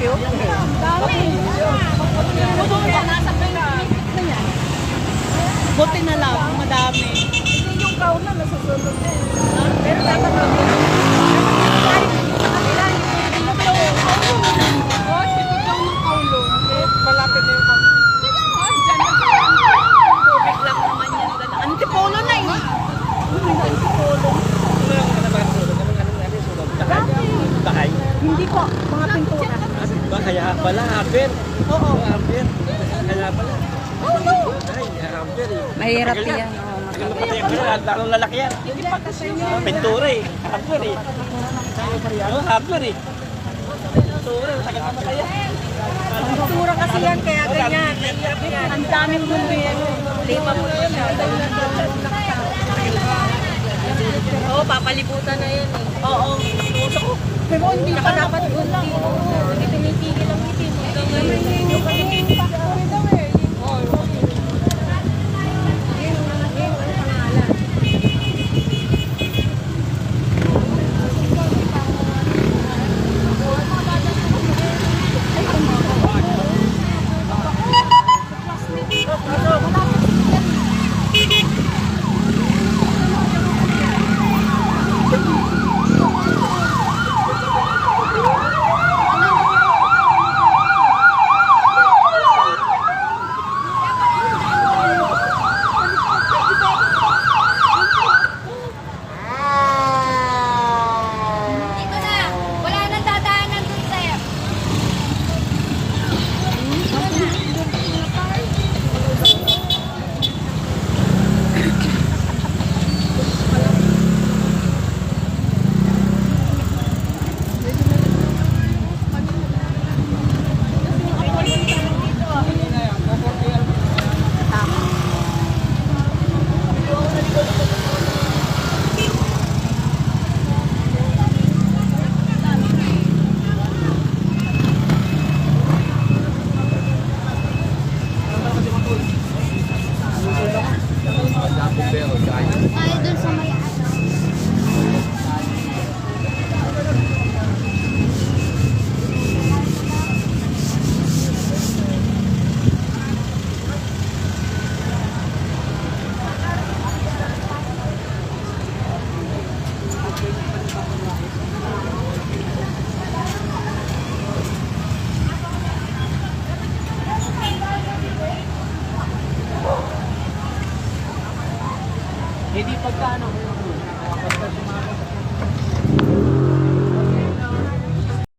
Laki oh. Dami. Puno yan, nasa na yan. Buti na lang, madami. Hindi yung kaon na nasusunod na eh. Pero dapat lang. Malapit na yung kami. Oh, dyan na Tubig lang naman yan. Antipolo na eh. Bakay. Hindi po, mga pintura. Ba, kaya pala, hapir. Oo. Hapir. Kaya pala. Oh, no. Ay, hapir eh. Mahirap yan. na. Tagal na pati ako yan. Lalong lalaki yan. Ah, Pintura eh. Hapir eh. Oo, hapir eh. Pintura, tagal na pala yan. Pintura kasi yan, kaya ganyan. Ang daming mundo yan. Lima mo na siya. Oo, papalibutan na yan eh. Oo. Gusto ko. Pero hindi pa dapat gunti. Tumitigil Pagkano? Pagkano?